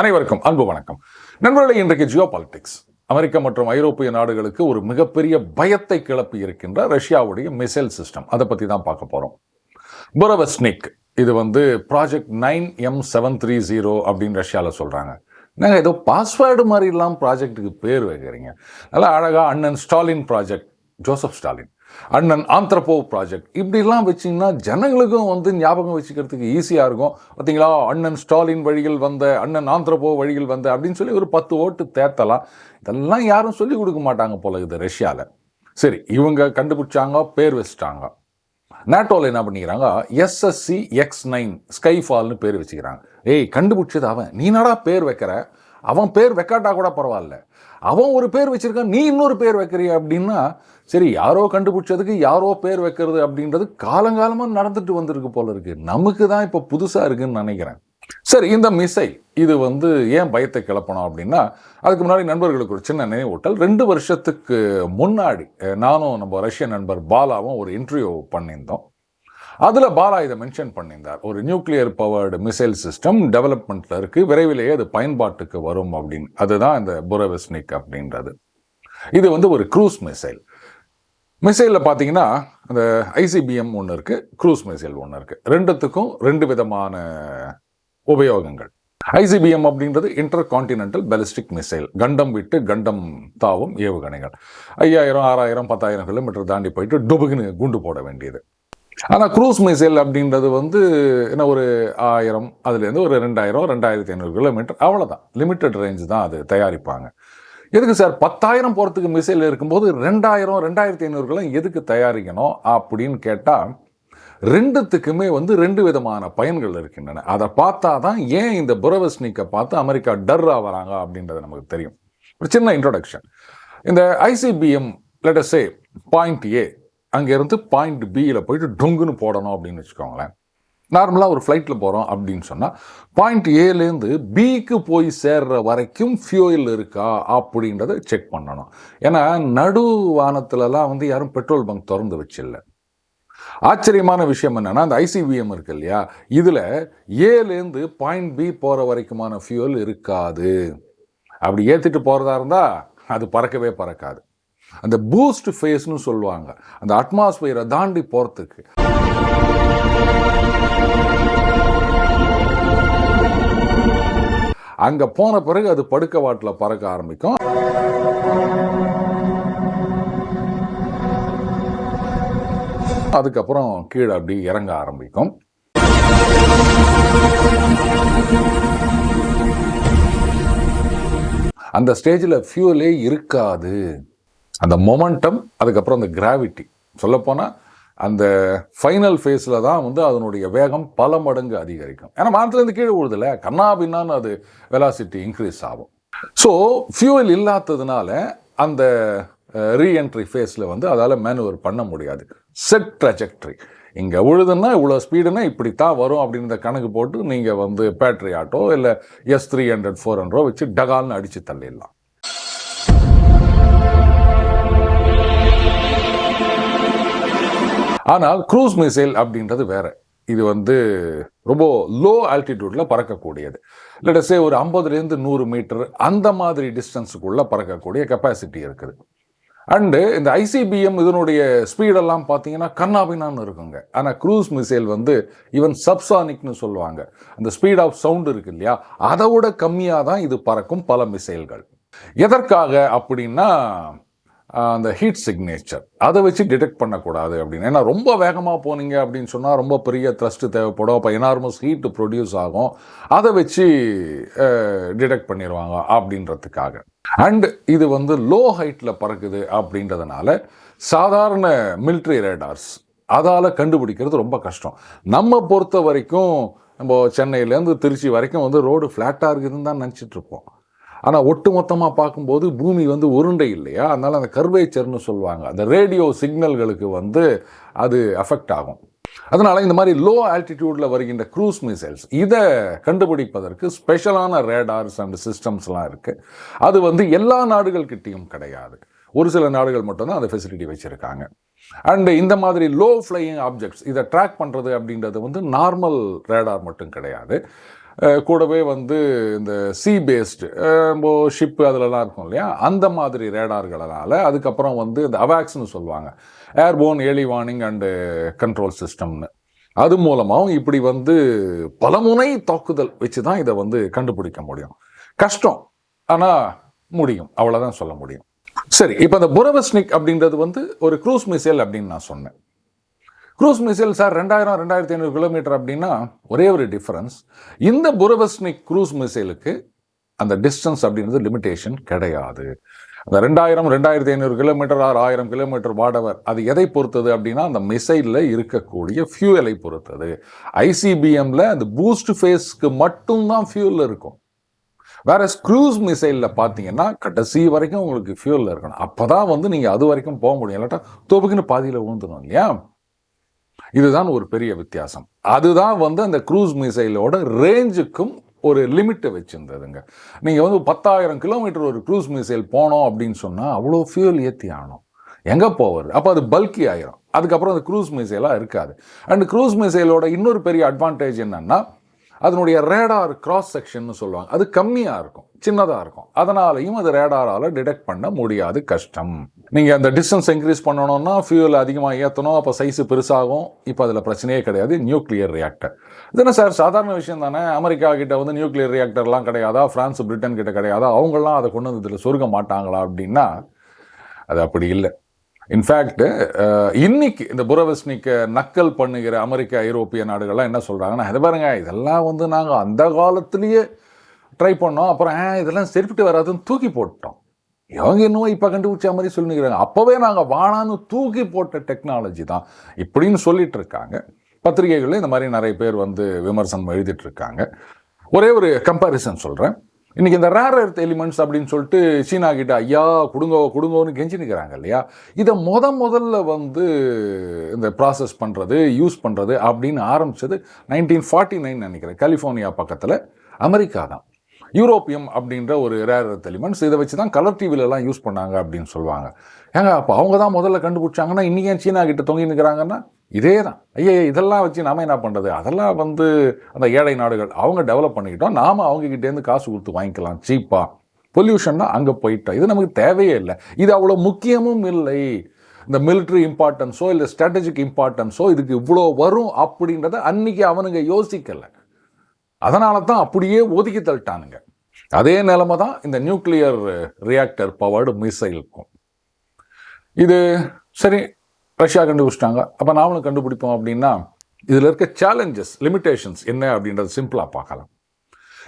அனைவருக்கும் அன்பு வணக்கம். நண்பர்களே இன்றைக்கு ஜியோ பாலிடிக்ஸ் அமெரிக்கா மற்றும் ஐரோப்பிய நாடுகளுக்கு ஒரு மிகப்பெரிய பயத்தை கிளப்பி இருக்கின்ற ரஷ்யாவுடைய மிசைல் சிஸ்டம் அதை பற்றி தான் பார்க்க போகிறோம் புரவஸ்னிக் இது வந்து project nine M seven three zero அப்படின்னு ரஷ்யாவில் சொல்கிறாங்க நாங்கள் ஏதோ பாஸ்வேர்டு மாதிரிலாம் ப்ராஜெக்ட்டுக்கு பேர் வைக்கிறீங்க. நல்லா அழகாக அண்ணன் ஸ்டாலின் ப்ராஜெக்ட் ஜோசப் ஸ்டாலின். அண்ணன் ஆந்திரப்போ ப்ராஜெக்ட் இப்படிலாம் வச்சிங்கன்னா ஜனங்களுக்கும் வந்து ஞாபகம் வச்சுக்கிறதுக்கு ஈஸியாக இருக்கும். பார்த்தீங்களா? அண்ணன் ஸ்டாலின் வழியில் வந்த அண்ணன் ஆந்திரப்போ வழிகள் வந்த அப்படின்னு சொல்லி ஒரு பத்து ஓட்டு தேர்த்தலாம் இதெல்லாம் யாரும் சொல்லி கொடுக்க மாட்டாங்க போல இது ரஷ்யாவில் சரி இவங்க கண்டுபிடிச்சாங்க பேர் வச்சுட்டாங்க. நேட்டோவில் என்ன பண்ணிக்கிறாங்க? எஸ்எஸ்சி எக்ஸ் நைன் ஸ்கைஃபால்னு பேர் வச்சுக்கிறாங்க. ஏய் கண்டுபிடிச்சது அவன். நீ என்னடா பேர் வைக்கிற? அவன் பேர் வைக்காட்டா கூட பரவாயில்ல. அவன் ஒரு பேர் வச்சிருக்கான் நீ இன்னொரு பேர் வைக்கிறிய அப்படின்னா சரி யாரோ கண்டுபிடிச்சதுக்கு யாரோ பேர் வைக்கிறது அப்படின்றது காலங்காலமாக நடந்துட்டு வந்திருக்கு போல இருக்கு. நமக்கு தான் இப்போ புதுசாக இருக்குன்னு நினைக்கிறேன். சரி இந்த மிசை இது வந்து ஏன் பயத்தை கிளப்பணும் அப்படின்னா அதுக்கு முன்னாடி நண்பர்களுக்கு ஒரு சின்ன நினைவூட்டல் ரெண்டு வருஷத்துக்கு முன்னாடி நானும் நம்ம ரஷ்ய நண்பர் பாலாவும் ஒரு இன்டர்வியூ பண்ணியிருந்தோம். அதில் பாலா இதை மென்ஷன் பண்ணியிருந்தார். ஒரு நியூக்ளியர் பவர்டு மிசைல் சிஸ்டம் டெவலப்மெண்ட்டில் இருக்குது விரைவிலேயே அது பயன்பாட்டுக்கு வரும் அப்படின்னு. அதுதான் இந்த புரவெஸ்னிக் அப்படின்றது. இது வந்து ஒரு க்ரூஸ் மிசைல் மிசைலில் பார்த்தீங்கன்னா அந்த ஐசிபிஎம் ஒன்று இருக்குது க்ரூஸ் மிசைல் ஒன்று இருக்குது ரெண்டுத்துக்கும் ரெண்டு விதமான உபயோகங்கள். ஐசிபிஎம் அப்படின்றது இன்டர் கான்டினென்டல் பெலிஸ்டிக் மிசைல் கண்டம் விட்டு கண்டம் தாவும் ஏவுகணைகள். ஐயாயிரம் ஆறாயிரம் பத்தாயிரம் கிலோமீட்டர் தாண்டி போயிட்டு டுபுகுன்னு குண்டு போட வேண்டியது. ஆனால் க்ரூஸ் மிசைல் அப்படின்றது வந்து என்ன ஒரு ஆயிரம் அதுலேருந்து ஒரு ரெண்டாயிரம் ரெண்டாயிரத்தி ஐநூறு கிலோமீட்டர் அவ்வளோதான் லிமிட்டட் ரேஞ்சு தான் அது தயாரிப்பாங்க. எதுக்கு சார்? பத்தாயிரம் போகிறதுக்கு மிசைல் இருக்கும்போது ரெண்டாயிரம் ரெண்டாயிரத்தி ஐநூறுகளும் எதுக்கு தயாரிக்கணும் அப்படின்னு கேட்டால் ரெண்டுத்துக்குமே வந்து ரெண்டு விதமான பயன்கள் இருக்கின்றன. அதை பார்த்தா தான் ஏன் இந்த புரவஸ்னிக்கை பார்த்து அமெரிக்கா டர் ஆகிறாங்க அப்படின்றது நமக்கு தெரியும். ஒரு சின்ன இன்ட்ரொடக்ஷன் இந்த ஐசிபிஎம் லெட்டஸே பாயிண்ட் ஏ அங்கேருந்து பாயிண்ட் பியில் போயிட்டு டொங்குன்னு போடணும் அப்படின்னு வச்சுக்கோங்களேன். நார்மலாக ஒரு ஃப்ளைட்டில் போகிறோம் அப்படின்னு சொன்னால் பாயிண்ட் ஏலேருந்து பிக்கு போய் சேர்ற வரைக்கும் ஃபியூயல் இருக்கா அப்படின்றத செக் பண்ணணும். ஏன்னா நடு வானத்துலலாம் வந்து யாரும் பெட்ரோல் பங்க் திறந்து வச்சில்ல. ஆச்சரியமான விஷயம் என்னென்னா அந்த ஐசிபிஎம் இருக்கு இல்லையா? இதில் ஏலேருந்து பாயிண்ட் பி போகிற வரைக்குமான ஃபியூயல் இருக்காது. அப்படி ஏற்றிட்டு போகிறதா இருந்தால் அது பறக்கவே பறக்காது. அந்த பூஸ்ட் ஃபேஸ்னு சொல்லுவாங்க. அந்த அட்மாஸ்பியரை தாண்டி போகிறதுக்கு அங்கே போன பிறகு அது படுக்க வாட்டில் பறக்க ஆரம்பிக்கும். அதுக்கப்புறம் கீழே அப்படி இறங்க ஆரம்பிக்கும். அந்த ஸ்டேஜில் ஃபியூலே இருக்காது. அந்த மொமெண்டம் அதுக்கப்புறம் அந்த கிராவிட்டி சொல்லப்போனால் அந்த ஃபைனல் ஃபேஸில் தான் வந்து அதனுடைய வேகம் பல மடங்கு அதிகரிக்கும். ஏன்னா வானத்துலேருந்து கீழே விழுதுல கண்ணா பின்னான்னு அது வெலாசிட்டி இன்க்ரீஸ் ஆகும். ஸோ ஃபியூவல் இல்லாததுனால அந்த ரீஎன்ட்ரி ஃபேஸில் வந்து அதால் மேனுவர் பண்ண முடியாது. செட் ட்ரஜெக்ட்ரி இங்கே உழுதுன்னா இவ்வளோ ஸ்பீடுனா இப்படி தான் வரும் அப்படின்ற கணக்கு போட்டு நீங்கள் வந்து பேட்ரி ஆட்டோ இல்லை S three hundred four hundred வச்சு டகால்னு அடித்து தள்ளிடலாம். ஆனால் க்ரூஸ் மிசைல் அப்படின்றது வேறு. இது வந்து ரொம்ப லோ ஆல்டிடியூட்டில் பறக்கக்கூடியது லெட்டஸே ஒரு ஐம்பதுலேருந்து நூறு மீட்டர் அந்த மாதிரி டிஸ்டன்ஸுக்குள்ளே பறக்கக்கூடிய கெப்பாசிட்டி இருக்குது. அண்டு இந்த ஐசிபிஎம் இதனுடைய ஸ்பீடெல்லாம் பார்த்தீங்கன்னா கண்ணாபினான்னு இருக்குங்க. ஆனால் க்ரூஸ் மிசைல் வந்து ஈவன் சப்சானிக்னு சொல்லுவாங்க. அந்த ஸ்பீட் ஆஃப் சவுண்ட் இருக்கு இல்லையா? அதை விட கம்மியாக தான் இது பறக்கும் பல மிசைல்கள் எதற்காக அப்படின்னா அந்த ஹீட் சிக்னேச்சர் அதை வச்சு டிடெக்ட் பண்ணக்கூடாது அப்படின்னு. ஏன்னா ரொம்ப வேகமாக போனீங்க அப்படின்னு சொன்னால் ரொம்ப பெரிய த்ரஸ்ட்டு தேவைப்படும். அப்போ எனார்மஸ் ஹீட் ப்ரொடியூஸ் ஆகும். அதை வச்சு டிடெக்ட் பண்ணிடுவாங்க அப்படின்றதுக்காக. அண்ட் இது வந்து லோ ஹைட்டில் பறக்குது அப்படின்றதுனால சாதாரண military ரேடார்ஸ் அதால் கண்டுபிடிக்கிறது ரொம்ப கஷ்டம். நம்ம பொறுத்த வரைக்கும் நம்ம சென்னையிலேருந்து திருச்சி வரைக்கும் வந்து ரோடு ஃப்ளாட்டாக இருக்குதுன்னு தான் நினச்சிட்ருப்போம் ஆனால் ஒட்டுமொத்தமாக பார்க்கும்போது பூமி வந்து உருண்டை இல்லையா? அதனால் அந்த கர்வேச்சர்னு சொல்லுவாங்க. அந்த ரேடியோ சிக்னல்களுக்கு வந்து அது அஃபெக்ட் ஆகும். அதனால் இந்த மாதிரி லோ ஆல்டிடியூடில் வருகின்ற க்ரூஸ் மிசைல்ஸ் இதை கண்டுபிடிப்பதற்கு ஸ்பெஷலான ரேடார்ஸ் அண்ட் சிஸ்டம்ஸ்லாம் இருக்குது அது வந்து எல்லா நாடுகள்கிட்டையும் கிடையாது. ஒரு சில நாடுகள் மட்டும்தான் அந்த ஃபெசிலிட்டி வச்சுருக்காங்க. அண்டு இந்த மாதிரி லோ ஃப்ளையிங் ஆப்ஜெக்ட்ஸ் இதை ட்ராக் பண்ணுறது அப்படின்றது வந்து நார்மல் ரேடார் மட்டும் கிடையாது. கூடவே வந்து இந்த சி பேஸ்டு ஷிப்பு அதிலலாம் இருக்கும் இல்லையா? அந்த மாதிரி ரேடார்களால் அதுக்கப்புறம் வந்து இந்த அவாக்ஸ்னு சொல்லுவாங்க. Airborne early warning and control சிஸ்டம்னு அது மூலமாகவும் இப்படி வந்து பலமுனை தாக்குதல் வச்சு தான் இதை வந்து கண்டுபிடிக்க முடியும். கஷ்டம். ஆனால் முடியும். அவ்வளோதான் சொல்ல முடியும். சரி இப்போ இந்த புரவஸ்னிக் அப்படின்றது வந்து ஒரு க்ரூஸ் மிசைல் அப்படின்னு நான் சொன்னேன். க்ரூஸ் மிசைல் சார் ரெண்டாயிரம் ரெண்டாயிரத்தி ஐநூறு கிலோமீட்டர் அப்படின்னா ஒரே ஒரு டிஃப்ரென்ஸ் இந்த புரவஸ்னிக் க்ரூஸ் மிசைலுக்கு அந்த டிஸ்டன்ஸ் அப்படின்றது லிமிட்டேஷன் கிடையாது. அந்த ரெண்டாயிரம் ரெண்டாயிரத்தி ஐநூறு கிலோமீட்டர் ஆறு ஆயிரம் கிலோமீட்டர் வாடவர் அது எதை பொறுத்தது அப்படின்னா அந்த மிசைலில் இருக்கக்கூடிய ஃபியூவலை பொறுத்தது. ஐசிபிஎம்மில் அந்த பூஸ்ட் ஃபேஸ்க்கு மட்டும்தான் ஃபியூல் இருக்கும். வேற ஸ்க்ரூஸ் மிசைலில் பார்த்தீங்கன்னா கடைசி வரைக்கும் உங்களுக்கு ஃபியூலில் இருக்கணும். அப்போ தான் வந்து நீங்கள் அது வரைக்கும் போக முடியும். இல்லாட்டா தோப்புக்குன்னு பாதியில் விழுந்துடும் இல்லையா? இதுதான் ஒரு பெரிய வித்தியாசம். அதுதான் வந்து அந்த க்ரூஸ் மிசைலோட ரேஞ்சுக்கும் ஒரு லிமிட்டை வச்சுருந்ததுங்க. நீங்கள் வந்து பத்தாயிரம் கிலோமீட்டர் ஒரு க்ரூஸ் மிசைல் போனோம் அப்படின்னு சொன்னால் அவ்வளோ ஃபியூல் ஏற்றி ஆகணும் எங்கே போவது? அப்போ அது பல்கி ஆயிரும். அதுக்கப்புறம் அந்த க்ரூஸ் மிசைலாக இருக்காது. அண்ட் க்ரூஸ் மிசைலோட இன்னொரு பெரிய அட்வான்டேஜ் என்னென்னா அதனுடைய ரேடார் கிராஸ் செக்ஷன்னு சொல்லுவாங்க. அது கம்மியாக இருக்கும். சின்னதாக இருக்கும். அதனாலையும் அது ரேடாரால் டிடெக்ட் பண்ண முடியாது. கஷ்டம். நீங்கள் அந்த டிஸ்டன்ஸ் இன்க்ரீஸ் பண்ணணும்னா ஃபியூல் அதிகமாக ஏற்றணும் அப்போ சைஸு பெருசாகும். இப்போ அதில் பிரச்சனையே கிடையாது. நியூக்ளியர் ரியாக்டர் இது சார் சாதாரண விஷயம் தானே. அமெரிக்கா கிட்ட வந்து நியூக்ளியர் ரியாக்டர்லாம் கிடையாதா? ஃப்ரான்ஸ் பிரிட்டன் கிட்ட கிடையாதா? அவங்களாம் அதை கொண்டு வந்து இதில் சொருக மாட்டாங்களா அப்படின்னா அது அப்படி இல்லை. இன்ஃபேக்ட் uh, இன்னைக்கு இந்த புரவஸ்னிக்க நக்கல் பண்ணுகிற அமெரிக்க ஐரோப்பிய நாடுகள்லாம் என்ன சொல்கிறாங்கன்னா இது பாருங்க இதெல்லாம் வந்து நாங்கள் அந்த காலத்துலேயே ட்ரை பண்ணோம். அப்புறம் "ஆ, இதெல்லாம் சரிப்பட்டு வராதுன்னு தூக்கி போட்டோம். இவங்க இன்னும் இப்போ கண்டுபிடிச்ச மாதிரி சொல்லிக்கிறாங்க. அப்போவே நாங்கள் வானான்னு தூக்கி போட்ட டெக்னாலஜி தான் இப்படின்னு சொல்லிட்டு இருக்காங்க பத்திரிகைகளில் இந்த மாதிரி நிறைய பேர் வந்து விமர்சனம் எழுதிட்டு இருக்காங்க ஒரே ஒரு கம்பாரிசன் சொல்கிறேன் இன்றைக்கி இந்த ரேர் எர்த் எலிமெண்ட்ஸ் அப்படின்னு சொல்லிட்டு சீனா கிட்ட ஐயா கொடுங்கோ கொடுங்கோன்னு கெஞ்சி நிற்கிறாங்க இல்லையா? இதை முத முதல்ல வந்து இந்த ப்ராசஸ் பண்ணுறது யூஸ் பண்ணுறது அப்படின்னு ஆரம்பிச்சது நைன்டீன் ஃபார்ட்டி நைன் நினைக்கிறேன். கலிஃபோர்னியா பக்கத்தில். அமெரிக்கா தான். யூரோப்பியம் அப்படின்ற ஒரு ரேர் எலிமெண்ட்ஸ் இதை வச்சு தான் கலர் டிவிலெலாம் யூஸ் பண்ணாங்க அப்படின்னு சொல்லுவாங்க. ஏங்க அப்போ அவங்க தான் முதல்ல கண்டுபிடிச்சாங்கன்னா இன்றைக்கி சீனா கிட்ட தொங்கி நிற்கிறாங்கன்னா இதே தான் ஐயா இதெல்லாம் வச்சு நாம் என்ன பண்ணுறது அதெல்லாம் வந்து அந்த ஏழை நாடுகள் அவங்க டெவலப் பண்ணிக்கிட்டோம். நாம் அவங்ககிட்டேருந்து காசு கொடுத்து வாங்கிக்கலாம் சீப்பாக பொல்யூஷன்னா அங்கே போயிட்டோம். இது நமக்கு தேவையே இல்லை. இது அவ்வளோ முக்கியமும் இல்லை. இந்த மிலிட்ரி இம்பார்ட்டன்ஸோ இல்லை ஸ்ட்ராட்டஜிக் இம்பார்ட்டன்ஸோ இதுக்கு இவ்வளோ வரும் அப்படின்றத அன்னைக்கு அவனுங்க யோசிக்கலை. அதனால தான் அப்படியே ஒதுக்கி தள்ளிட்டானுங்க. அதே நிலைமை தான் இந்த நியூக்ளியர் ரியாக்டர் பவர்டு மிசைலுக்கும் இது சரி ரஷ்யா கண்டுபிடிச்சிட்டாங்க. அப்போ நாமளும் கண்டுபிடிப்போம் அப்படின்னா இதில் இருக்க சேலஞ்சஸ் லிமிட்டேஷன்ஸ் என்ன அப்படின்றத சிம்பிளாக பார்க்கலாம்.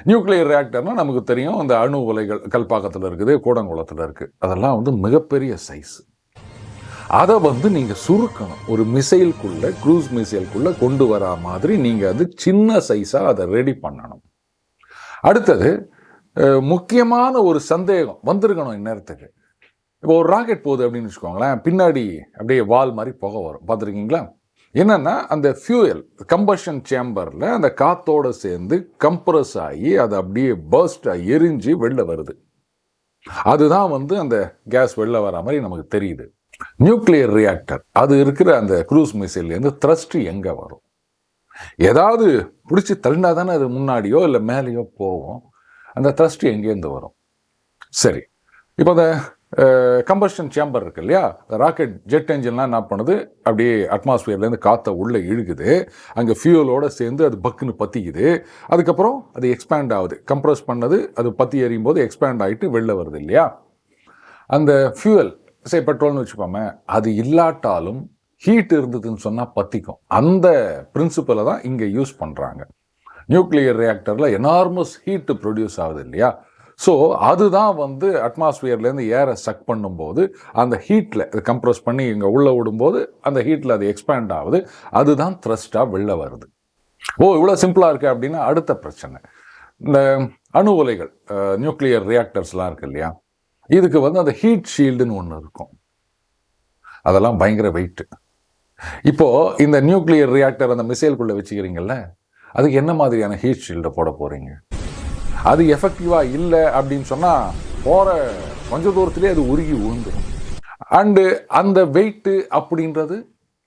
நியூக்ளியர் ரியாக்டர்னால் நமக்கு தெரியும் அந்த அணு உலைகள் கல்பாக்கத்தில் இருக்குது கூடங்குளத்தில் இருக்குது அதெல்லாம் வந்து மிகப்பெரிய சைஸ் அதை வந்து நீங்கள் சுருக்கணும். ஒரு மிசைலுக்குள்ள க்ரூஸ் மிசைல்குள்ளே கொண்டு வரா மாதிரி நீங்கள் அது சின்ன சைஸாக அதை ரெடி பண்ணணும். அடுத்தது முக்கியமான ஒரு சந்தேகம் வந்திருக்கணும் இந்நேரத்துக்கு. இப்போ ஒரு ராக்கெட் போகுது அப்படின்னு வச்சுக்கோங்களேன் பின்னாடி அப்படியே வால் மாதிரி புகை வரும். பார்த்துருக்கீங்களா? என்னென்னா அந்த ஃபியூயல் கம்பஷன் சேம்பரில் அந்த காத்தோடு சேர்ந்து கம்ப்ரஸ் ஆகி அது அப்படியே பர்ஸ்டாக எரிஞ்சு வெளில வருது. அதுதான் வந்து அந்த கேஸ் வெளில வர மாதிரி நமக்கு தெரியுது. நியூக்ளியர் ரியாக்டர் அது இருக்கிற அந்த க்ரூஸ் மிசைல்லேருந்து த்ரஸ்ட் எங்கே வரும்? ஏதாவது பிடிச்சி தள்ளினா தானே அது முன்னாடியோ இல்லை மேலேயோ போகும். அந்த த்ரஸ்ட் எங்கேருந்து வரும்? சரி. இப்போ அந்த கம்பஷன் சேம்பர் இருக்கு இல்லையா? ராக்கெட் ஜெட் என்ஜின்லாம் என்ன பண்ணுது? அப்படியே அட்மாஸ்பியர்லேருந்து காற்றை உள்ளே இழுக்குது. அங்கே ஃபியூலோடு சேர்ந்து அது பக்குன்னு பற்றிக்குது அதுக்கப்புறம் அது எக்ஸ்பேண்ட் ஆகுது. கம்ப்ரஸ் பண்ணது அது பற்றி எறியும் போது எக்ஸ்பேண்ட் ஆகிட்டு வெளில வருது இல்லையா? அந்த ஃபியூவல் சரி பெட்ரோல்னு வச்சுப்போமே அது இல்லாட்டாலும் ஹீட் இருந்ததுன்னு சொன்னால் பற்றிக்கும் அந்த பிரின்சிபலை தான் இங்கே யூஸ் பண்ணுறாங்க நியூக்ளியர் ரியாக்டரில் எனார்மஸ் ஹீட்டு ப்ரொடியூஸ் ஆகுது இல்லையா? ஸோ அதுதான் வந்து அட்மாஸ்பியர்லேருந்து ஏரை சக் பண்ணும்போது அந்த ஹீட்டில் இதை கம்ப்ரஸ் பண்ணி இங்கே உள்ளே விடும்போது அந்த ஹீட்டில் அது எக்ஸ்பேண்ட் ஆகுது. அதுதான் த்ரஸ்ட்டாக வெளில வருது. ஓ இவ்வளோ சிம்பிளாக இருக்குது அப்படின்னா அடுத்த பிரச்சனை. இந்த அணு உலைகள் நியூக்ளியர் ரியாக்டர்ஸ்லாம் இருக்குது இல்லையா? இதுக்கு வந்து அந்த ஹீட் ஷீல்டுன்னு ஒன்று இருக்கும். அதெல்லாம் பயங்கர வெயிட்டு இப்போ இந்த நியூக்ளியர் ரியாக்டர் அந்த மிசைலுக்குள்ளே வச்சுக்கிறீங்கல்ல அதுக்கு என்ன மாதிரியான ஹீட் ஷீல்டை போட போகிறீங்க அது எஃபெக்டிவாக இல்லை அப்படின்னு சொன்னால் போகிற கொஞ்ச தூரத்துலேயே அது உருகி உழுந்துடும் அண்டு அந்த வெயிட்டு அப்படின்றது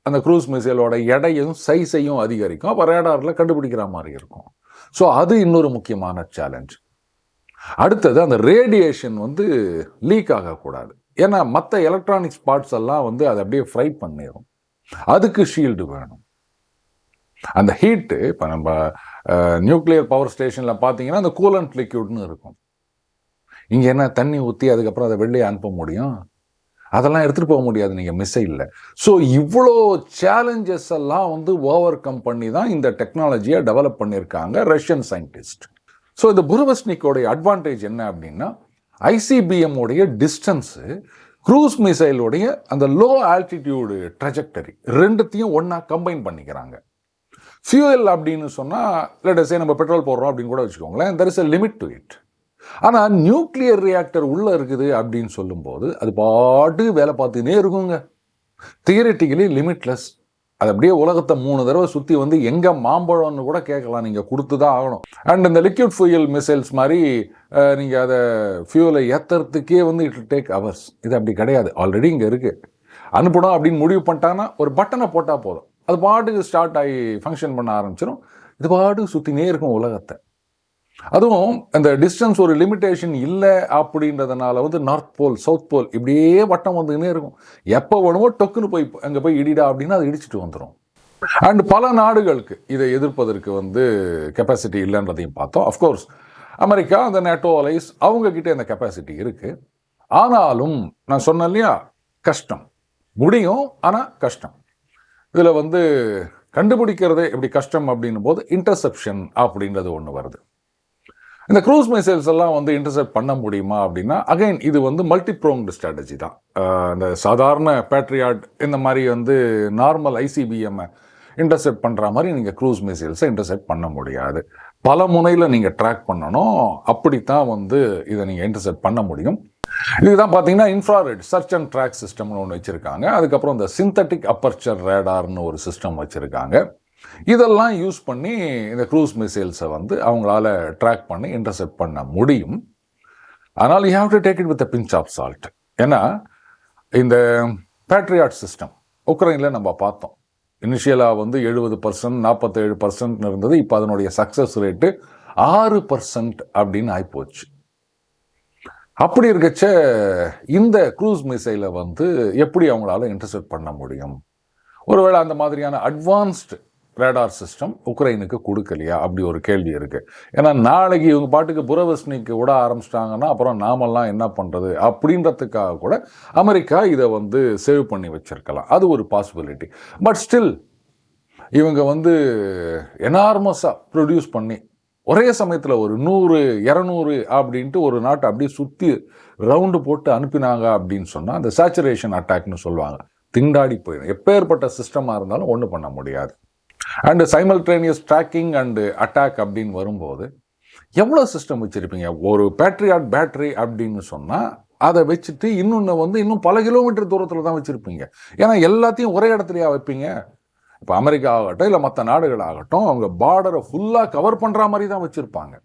அந்த க்ரூஸ் மிசைலோட எடையும் சைஸையும் அதிகரிக்கும். அப்போ ரேடாரில் கண்டுபிடிக்கிற மாதிரி இருக்கும். ஸோ அது இன்னொரு முக்கியமான சேலஞ்ச் அடுத்தது அந்த ரேடியேஷன் வந்து லீக் ஆகக்கூடாது. ஏன்னா மற்ற எலக்ட்ரானிக்ஸ் பார்ட்ஸ் எல்லாம் வந்து அதை அப்படியே ஃப்ரை பண்ணிடும் அதுக்கு ஷீல்டு வேணும். அந்த ஹீட்டு இப்போ நம்ம நியூக்ளியர் பவர் ஸ்டேஷனில் பார்த்தீங்கன்னா அந்த கூலண்ட் லிக்யூட்னு இருக்கும். இங்கே என்ன தண்ணி ஊற்றி அதுக்கப்புறம் அதை வெளியே அனுப்ப முடியும்? அதெல்லாம் எடுத்துகிட்டு போக முடியாது நீங்கள் மிஸ்ஸைலில் ஸோ இவ்வளோ சேலஞ்சஸ் எல்லாம் வந்து ஓவர் கம் பண்ணி தான் இந்த டெக்னாலஜியை டெவலப் பண்ணியிருக்காங்க ரஷ்யன் சயின்டிஸ்ட் ஸோ இந்த புரவஸ்னிக்கோடைய அட்வான்டேஜ் என்ன அப்படின்னா ஐசிபிஎம்முடைய டிஸ்டன்ஸு க்ரூஸ் மிசைலுடைய அந்த லோ ஆல்டிடியூடு ட்ரஜெக்டரி ரெண்டுத்தையும் ஒன்றா கம்பைன் பண்ணிக்கிறாங்க. ஃபியூயல் அப்படின்னு சொன்னால் லெட்டஸே நம்ம பெட்ரோல் போடுறோம் அப்படின்னு கூட வச்சுக்கோங்களேன் there is a limit to it ஆனால் நியூக்ளியர் ரியாக்டர் உள்ளே இருக்குது அப்படின்னு சொல்லும்போது அது பாட்டு வேலை பார்த்துக்கினே இருக்குங்க. தியரிட்டிக்கலி லிமிட்லெஸ் அது அப்படியே உலகத்தை மூணு தடவை சுற்றி வந்து எங்கே மாம்பழம்னு கூட கேட்கலாம். நீங்கள் கொடுத்து தான் ஆகணும். அண்ட் இந்த லிக்விட் ஃபியூயல் மிசைல்ஸ் மாதிரி நீங்கள் அதை ஃபியூலை ஏற்றுறதுக்கே வந்து இட் டேக் அவர்ஸ் இது அப்படி கிடையாது. ஆல்ரெடி இங்கே இருக்குது அனுப்பணும் அப்படின்னு முடிவு பண்ணிட்டாங்கன்னா ஒரு பட்டனை போட்டால் போதும். அது பாட்டுக்கு ஸ்டார்ட் ஆகி ஃபங்க்ஷன் பண்ண ஆரம்பிச்சிடும் இது பாட்டுக்கு சுற்றினே இருக்கும் உலகத்தை. அதுவும் அந்த டிஸ்டன்ஸ் ஒரு லிமிட்டேஷன் இல்லை அப்படின்றதுனால வந்து நார்த் போல் சவுத் போல் இப்படியே வட்டம் வந்துக்கினே இருக்கும். எப்போ வேணுமோ டொக்குன்னு போய் அங்கே போய் இடிடா அப்படின்னா அது இடிச்சிட்டு வந்துடும் அண்ட் பல நாடுகளுக்கு இதை எதிர்ப்பதற்கு வந்து கெப்பாசிட்டி இல்லைன்றதையும் பார்த்தோம். அஃப்கோர்ஸ் அமெரிக்கா அந்த நேட்டோ அலைஸ் அவங்கக்கிட்ட இந்த கெப்பாசிட்டி இருக்குது ஆனாலும் நான் சொன்னேன் இல்லையா கஷ்டம். முடியும் ஆனால் கஷ்டம். இதில் வந்து கண்டுபிடிக்கிறதே எப்படி கஷ்டம் அப்படின்னும் போது இன்டர்செப்ஷன் அப்படின்றது ஒன்று வருது. இந்த க்ரூஸ் மிசைல்ஸ் எல்லாம் வந்து இன்டர்செப்ட் பண்ண முடியுமா அப்படின்னா அகைன் இது வந்து மல்டிப்ரோங்டு ஸ்ட்ராட்டஜி தான். இந்த சாதாரண பேட்ரியாட் இந்த மாதிரி வந்து நார்மல் ஐசிபிஎம் இன்டர்செப்ட் பண்ணுற மாதிரி நீங்கள் க்ரூஸ் மிசைல்ஸை இன்டர்செப்ட் பண்ண முடியாது. பல முனையில் நீங்கள் ட்ராக் பண்ணணும். அப்படித்தான் வந்து இதை நீங்கள் இன்டர்செப்ட் பண்ண முடியும். இதுதான் பார்த்தீங்கன்னா இன்ஃப்ராரெட் சர்ச் அண்ட் ட்ராக் சிஸ்டம்னு ஒன்று வச்சுருக்காங்க. அதுக்கப்புறம் இந்த சிந்தட்டிக் அப்பர்ச்சர் ரேடார்னு ஒரு சிஸ்டம் வச்சுருக்காங்க. இதெல்லாம் யூஸ் பண்ணி இந்த க்ரூஸ் மிசைல்ஸை வந்து அவங்களால ட்ராக் பண்ணி இன்டர்செப்ட் பண்ண முடியும். ஆனால் you have to take it with pinch of salt ஏன்னா இந்த பேட்ரியாட் சிஸ்டம் உக்ரைனில் நம்ம பார்த்தோம். இனிஷியலாக வந்து எழுபது பர்சன்ட் நாற்பத்தேழு பர்சன்ட் இருந்தது. இப்போ அதனுடைய சக்ஸஸ் ரேட்டு ஆறு பர்சன்ட் அப்படின்னு ஆகிப்போச்சு அப்படி இருக்கச்ச இந்த க்ரூஸ் மிசைலை வந்து எப்படி அவங்களால இன்டர்செப்ட் பண்ண முடியும்? ஒருவேளை அந்த மாதிரியான அட்வான்ஸ்டு ரேடார் சிஸ்டம் உக்ரைனுக்கு கொடுக்கலையா? அப்படி ஒரு கேள்வி இருக்குது ஏன்னா நாளைக்கு இவங்க பாட்டுக்கு புரவஸ்னிக்கு விட ஆரம்பிச்சிட்டாங்கன்னா அப்புறம் நாமெல்லாம் என்ன பண்ணுறது அப்படின்றதுக்காக கூட அமெரிக்கா இதை வந்து சேவ் பண்ணி வச்சிருக்கலாம். அது ஒரு பாசிபிலிட்டி பட் ஸ்டில் இவங்க வந்து எனார்மஸாக ப்ரொடியூஸ் பண்ணி ஒரே சமயத்தில் ஒரு நூறு இரநூறு அப்படின்ட்டு ஒரு நாட்டை அப்படியே சுற்றி ரவுண்டு போட்டு அனுப்பினாங்க அப்படின்னு சொன்னால் அந்த சேச்சுரேஷன் அட்டாக்னு சொல்லுவாங்க. திண்டாடி போயிடும். எப்பேற்பட்ட சிஸ்டமாக இருந்தாலும் ஒன்றும் பண்ண முடியாது. And simultaneous tracking and attack அப்படின்னு வரும்போது எவ்வளோ சிஸ்டம் வச்சுருப்பீங்க? ஒரு பேட்ரியாட் பேட்ரி அப்படின்னு சொன்னால் அதை வச்சுட்டு இன்னொன்று வந்து இன்னும் பல கிலோமீட்டர் தூரத்தில் தான் வச்சுருப்பீங்க. ஏன்னா எல்லாத்தையும் ஒரே இடத்துலையா வைப்பீங்க? இப்போ அமெரிக்கா ஆகட்டும் இல்லை மற்ற நாடுகள் ஆகட்டும் அவங்க பார்டரை ஃபுல்லாக கவர் பண்ணுற மாதிரி தான் வச்சுருப்பாங்க.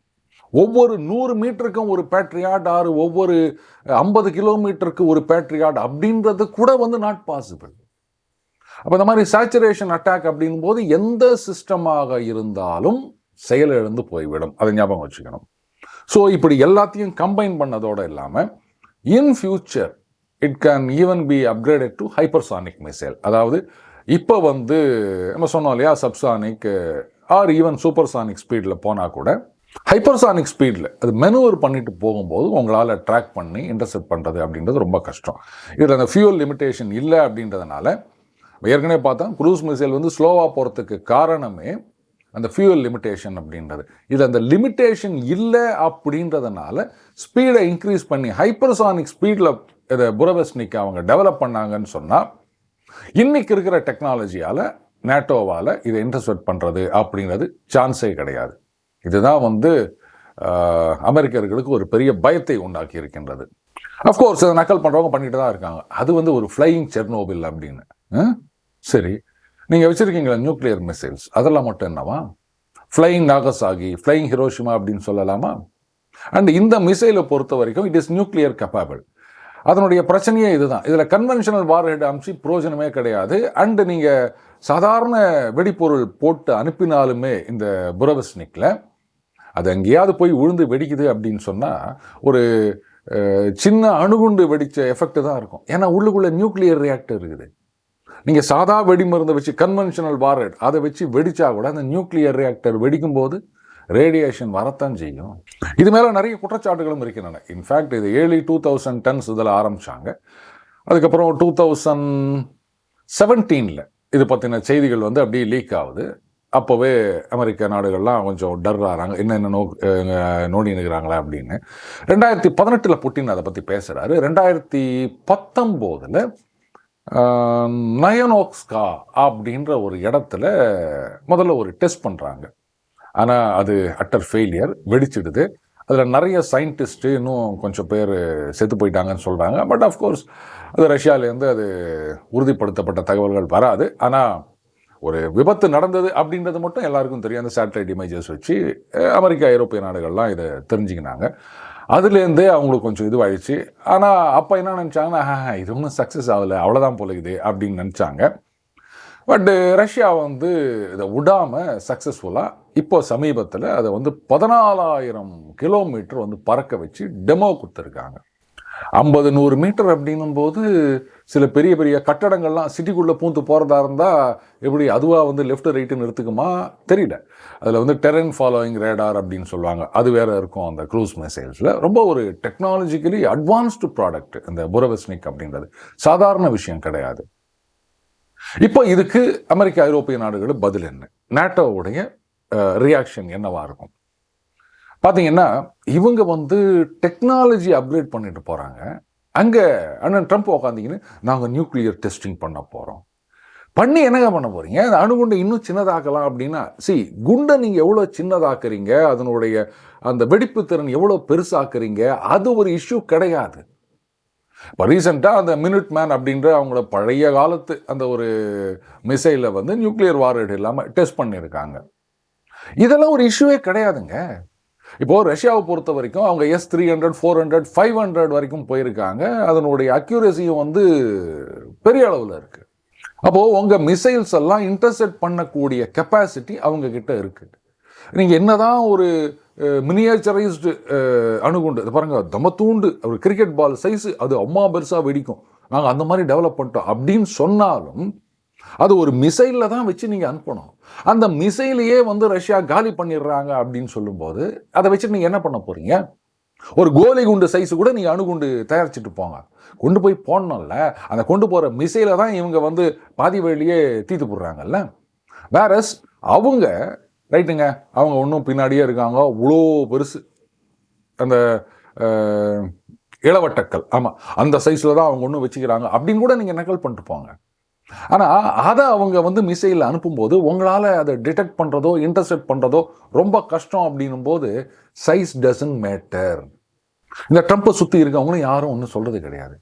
ஒவ்வொரு நூறு மீட்டருக்கும் ஒரு பேட்ரியாட் ஆறு ஒவ்வொரு ஐம்பது கிலோமீட்டருக்கு ஒரு பேட்ரியாட் அப்படின்றது கூட வந்து நாட் பாசிபிள் அப்போ இந்த மாதிரி சேச்சுரேஷன் அட்டாக் அப்படின் போது எந்த சிஸ்டமாக இருந்தாலும் செயலிழந்து போய்விடும். அதை ஞாபகம் வச்சுக்கணும். ஸோ இப்படி எல்லாத்தையும் கம்பைன் பண்ணதோடு இல்லாமல் in future it can even be upgraded to hypersonic missile அதாவது இப்போ வந்து நம்ம சொன்னோம் இல்லையா சப்சானிக் ஆர் ஈவன் சூப்பர்சானிக் ஸ்பீடில் போனால் கூட ஹைப்பர்சானிக் ஸ்பீடில் அது மெனுவர் பண்ணிட்டு போகும்போது உங்களால் ட்ராக் பண்ணி இன்டர்செப்ட் பண்ணுறது அப்படின்றது ரொம்ப கஷ்டம். இதில் அந்த ஃபியூல் லிமிட்டேஷன் இல்லை அப்படின்றதுனால ஏற்கனவே பார்த்தா குரூஸ் மிசைல் வந்து ஸ்லோவாக போகிறதுக்கு காரணமே அந்த ஃபியூவல் லிமிட்டேஷன் அப்படின்றது. இது அந்த லிமிட்டேஷன் இல்லை அப்படின்றதுனால ஸ்பீடை இன்க்ரீஸ் பண்ணி ஹைப்பர்சானிக் ஸ்பீடில் இதை புரவஸ்னிக்கு அவங்க டெவலப் பண்ணாங்கன்னு சொன்னால் இன்றைக்கி இருக்கிற டெக்னாலஜியால் நேட்டோவால் இதை இன்டர்செப்ட் பண்ணுறது அப்படிங்கிறது சான்ஸே கிடையாது. இதுதான் வந்து அமெரிக்கர்களுக்கு ஒரு பெரிய பயத்தை உண்டாக்கி இருக்கின்றது. அஃப்கோர்ஸ் அதை நக்கல் பண்ணுறவங்க பண்ணிட்டு தான் இருக்காங்க. அது வந்து ஒரு ஃப்ளையிங் செர்னோபில் அப்படின்னு. சரி. நீங்கள் வச்சுருக்கீங்களா நியூக்ளியர் மிசைல்ஸ்? அதெல்லாம் மட்டும் என்னவா? ஃப்ளையிங் நாகசாகி ஃப்ளையிங் ஹிரோஷிமா அப்படின்னு சொல்லலாமா? அண்ட் இந்த மிசைலை பொறுத்த வரைக்கும் இட் இஸ் நியூக்ளியர் கப்பாபிள் அதனுடைய பிரச்சனையே இதுதான். இதில் கன்வென்ஷனல் வார்ஹெட் அமிச்சு பிரயோஜனமே கிடையாது. அண்டு நீங்கள் சாதாரண வெடிப்பொருள் போட்டு அனுப்பினாலுமே இந்த புரவஸ்னிக்கில் அது எங்கேயாவது போய் விழுந்து வெடிக்குது அப்படின்னு சொன்னால் ஒரு சின்ன அணுகுண்டு வெடிச்ச எஃபெக்ட் தான் இருக்கும். ஏன்னா உள்ளுக்குள்ளே நியூக்ளியர் ரியாக்டர் இருக்குது. நீங்கள் சாதா வெடிமருந்தை வச்சு கன்வென்ஷனல் வார்ட் அதை வச்சு வெடிச்சா கூட அந்த நியூக்ளியர் ரியாக்டர் வெடிக்கும் போது ரேடியேஷன் வரத்தான் செய்யும். இது மேலே நிறைய குற்றச்சாட்டுகளும் இருக்கின்றன. இன்ஃபேக்ட் இது ஏர்லி டூ தௌசண்ட் டென்ஸ் இதில் ஆரம்பித்தாங்க அதுக்கப்புறம் டூ தௌசண்ட் செவன்டீனில் இது பற்றின செய்திகள் வந்து அப்படியே லீக் ஆகுது. அப்போவே அமெரிக்க நாடுகள்லாம் கொஞ்சம் டர்றாங்க என்னென்ன நோ அஹ் நோண்டி நிற்கிறாங்களா அப்படின்னு. ரெண்டாயிரத்தி பதினெட்டில் புட்டின் அதை பற்றி பேசுகிறாரு ரெண்டாயிரத்தி பத்தொம்போதில் நயனோக்ஸ்கா அப்படின்ற ஒரு இடத்துல முதல்ல ஒரு டெஸ்ட் பண்ணுறாங்க ஆனால் அது அட்டர் ஃபெயிலியர் வெடிச்சிடுது. அதில் நிறைய சயின்டிஸ்ட்டு இன்னும் கொஞ்சம் பேர் செத்து போயிட்டாங்கன்னு சொல்கிறாங்க பட் ஆஃப்கோர்ஸ் அது ரஷ்யாவிலேருந்து அது உறுதிப்படுத்தப்பட்ட தகவல்கள் வராது. ஆனால் ஒரு விபத்து நடந்தது அப்படின்றது மட்டும் எல்லாருக்கும் தெரியும். அந்த சேட்டலைட் இமேஜஸ் வச்சு அமெரிக்கா ஐரோப்பிய நாடுகள்லாம் இதை தெரிஞ்சுக்கினாங்க. அதுலேருந்தே அவங்களுக்கு கொஞ்சம் இதுவாகிடுச்சு ஆனால் அப்போ என்ன நினச்சாங்கன்னா இது ஒன்றும் சக்ஸஸ் ஆகலை அவ்வளோதான் போல அப்படின்னு நினச்சாங்க. பட்டு ரஷ்யா வந்து இதை விடாமல் சக்ஸஸ்ஃபுல்லாக இப்போ சமீபத்தில் அதை வந்து பதினாலாயிரம் கிலோமீட்டர் வந்து பறக்க வச்சு டெமோ கொடுத்துருக்காங்க. ஐம்பது நூறு மீட்டர் அப்படின்னும் போது சில பெரிய பெரிய கட்டடங்கள்லாம் சிட்டிக்குள்ளே பூந்து போகிறதா இருந்தால் எப்படி அதுவாக வந்து லெஃப்ட் ரைட்டுன்னு எடுத்துக்குமா? தெரியல. அதில் வந்து டெரன் ஃபாலோயிங் ரேடார் அப்படின்னு சொல்லுவாங்க. அது வேறு இருக்கும் அந்த க்ரூஸ் மிசைல்ஸில் ரொம்ப ஒரு டெக்னாலஜிக்கலி அட்வான்ஸ்டு ப்ராடக்ட் இந்த புரவஸ்னிக் அப்படின்றது. சாதாரண விஷயம் கிடையாது. இப்போ இதுக்கு அமெரிக்க ஐரோப்பிய நாடுகள் பதில் என்ன? நேட்டோவுடைய ரியாக்ஷன் என்னவாக இருக்கும்? பார்த்தீங்கன்னா இவங்க வந்து டெக்னாலஜி அப்கிரேட் பண்ணிட்டு போகிறாங்க அங்கே அண்ணன் ட்ரம்ப் உக்காந்திங்கன்னு நாங்கள் நியூக்ளியர் டெஸ்டிங் பண்ண போகிறோம் பண்ணி என்னங்க பண்ண போகிறீங்க அந்த அணுகுண்டை இன்னும் சின்னதாக்கலாம் அப்படின்னா சி குண்டை நீங்கள் எவ்வளோ சின்னதாக்குறீங்க? அதனுடைய அந்த வெடிப்பு திறன் எவ்வளோ பெருசாக்குறீங்க? அது ஒரு இஷ்யூ கிடையாது. இப்போ ரீசெண்டாக அந்த மினிட் மேன் அப்படின்ற அவங்கள பழைய காலத்து அந்த ஒரு மிசைலை வந்து நியூக்ளியர் வார்டு இல்லாமல் டெஸ்ட் பண்ணியிருக்காங்க இதெல்லாம் ஒரு இஷ்யூவே கிடையாதுங்க. இப்போது ரஷ்யாவை பொறுத்த வரைக்கும் அவங்க S three hundred four hundred five hundred வரைக்கும் போயிருக்காங்க. அதனுடைய அக்யூரஸியும் வந்து பெரிய அளவில் இருக்குது அப்போது உங்கள் மிசைல்ஸ் எல்லாம் இன்டர்செப்ட் பண்ணக்கூடிய கெப்பாசிட்டி அவங்கக்கிட்ட இருக்குது நீங்கள் நீங்கள் என்னதான் ஒரு மினியேச்சரைஸ்டு அணுகுண்டு இது பாருங்கள் தமத்தூண்டு ஒரு கிரிக்கெட் பால் சைஸு அது அம்மா பெருசாக வெடிக்கும். நாங்கள் அந்த மாதிரி டெவலப் பண்ணிட்டோம். அப்படின்னு சொன்னாலும் அது ஒரு மிசைலில் தான் வச்சு நீங்கள் அனுப்பணும். அந்த மிசைலையே வந்து ரஷ்யா காலி பண்ணிடுறாங்க அப்படின்னு சொல்லும்போது அதை வச்சுட்டு நீங்கள் என்ன பண்ண போகிறீங்க ஒரு கோலி குண்டு சைஸு கூட நீங்கள் அணுகுண்டு தயாரிச்சுட்டு போங்க. கொண்டு போய் போடணும்ல. அந்த கொண்டு போகிற மிசைலை தான் இவங்க வந்து பாதி வழியே தீத்து போடுறாங்கல்ல. வேறஸ் அவங்க ரைட்டுங்க அவங்க ஒன்றும் பின்னாடியே இருக்காங்க. இவ்வளோ பெருசு. அந்த இளவட்டக்கல். ஆமாம் அந்த சைஸில் தான் அவங்க ஒன்றும் வச்சுக்கிறாங்க. அப்படின்னு கூட நீங்கள் நக்கல் பண்ணிட்டு போங்க. ஆனால் அதை அவங்க வந்து மிசைலில் அனுப்பும்போது உங்களால் அதை டிடெக்ட் பண்ணுறதோ இன்டர்செப்ட் பண்ணுறதோ ரொம்ப கஷ்டம் அப்படின்னும் போது சைஸ் டசன்ட் மேட்டர் இந்த ட்ரம்ப்பை சுற்றி இருக்கவங்களும் யாரும் ஒன்றும் சொல்கிறது கிடையாது.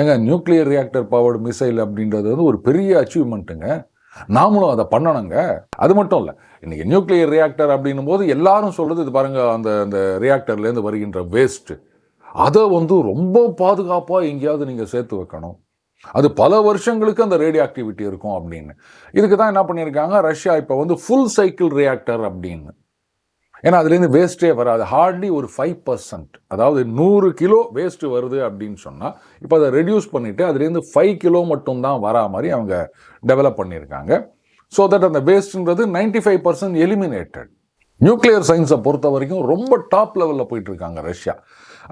ஏங்க நியூக்ளியர் ரியாக்டர் பவர்டு மிசைல் அப்படின்றது வந்து ஒரு பெரிய அச்சீவ்மெண்ட்டுங்க நாமளும் அதை பண்ணணுங்க. அது மட்டும் இல்லை இன்றைக்கி நியூக்ளியர் ரியாக்டர் அப்படின்னும் போது எல்லாரும் சொல்கிறது இது பாருங்கள் அந்த அந்த ரியாக்டர்லேருந்து வருகின்ற வேஸ்ட்டு அதை வந்து ரொம்ப பாதுகாப்பாக எங்கேயாவது நீங்கள் சேர்த்து வைக்கணும். அது பல வருஷங்களுக்கு அந்த ரேடியோ ஆக்டிவிட்டி இருக்கும் அப்படின்னு. இதுக்கு தான் என்ன பண்ணியிருக்காங்க? ரஷ்யா இப்போ வந்து ஃபுல் சைக்கிள் ரியாக்டர் அப்படின்னு. ஏன்னா அதுலேருந்து வேஸ்ட்டே வராது. ஹார்ட்லி ஒரு ஃபைவ் பர்சன்ட் அதாவது நூறு கிலோ வேஸ்ட்டு வருது அப்படின்னு சொன்னால் இப்போ அதை ரெடியூஸ் பண்ணிவிட்டு அதுலேருந்து ஃபைவ் கிலோ மட்டும்தான் வரா மாதிரி அவங்க டெவலப் பண்ணியிருக்காங்க. ஸோ தட் அந்த வேஸ்ட்ன்றது ninety five percent eliminated nuclear சயின்ஸை பொறுத்த வரைக்கும் ரொம்ப டாப் லெவலில் போயிட்டு இருக்காங்க ரஷ்யா.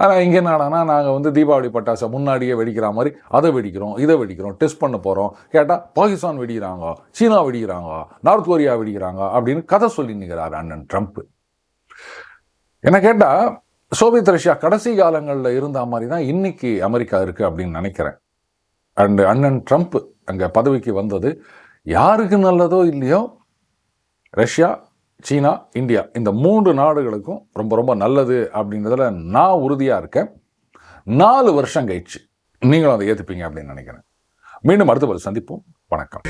ஆனால் இங்கே என்னடானா நாங்கள் வந்து தீபாவளி பட்டாசை முன்னாடியே வெடிக்கிற மாதிரி அதை வெடிக்கிறோம் இதை வெடிக்கிறோம் டெஸ்ட் பண்ண போகிறோம் கேட்டால் பாகிஸ்தான் வெடிக்கிறாங்க சீனா வெடிக்கிறாங்க நார்த் கொரியா வெடிக்கிறாங்க அப்படின்னு கதை சொல்லி நிற்கிறார் அண்ணன் ட்ரம்ப். என்ன கேட்டால் சோவியத் ரஷ்யா கடைசி காலங்களில் இருந்த மாதிரி தான் இன்னைக்கு அமெரிக்கா இருக்குது அப்படின்னு நினைக்கிறேன். அண்டு அண்ணன் ட்ரம்ப் அங்கே பதவிக்கு வந்தது யாருக்கு நல்லதோ இல்லையோ ரஷ்யா சீனா இந்தியா இந்த மூன்று நாடுகளுக்கும் ரொம்ப ரொம்ப நல்லது அப்படின்றதுல நான் உறுதியாக இருக்கேன். நாலு வருஷம் கழிச்சு நீங்களும் அதை ஏற்றுப்பீங்க அப்படின்னு நினைக்கிறேன். மீண்டும் அடுத்த ஒரு சந்திப்போம். வணக்கம்.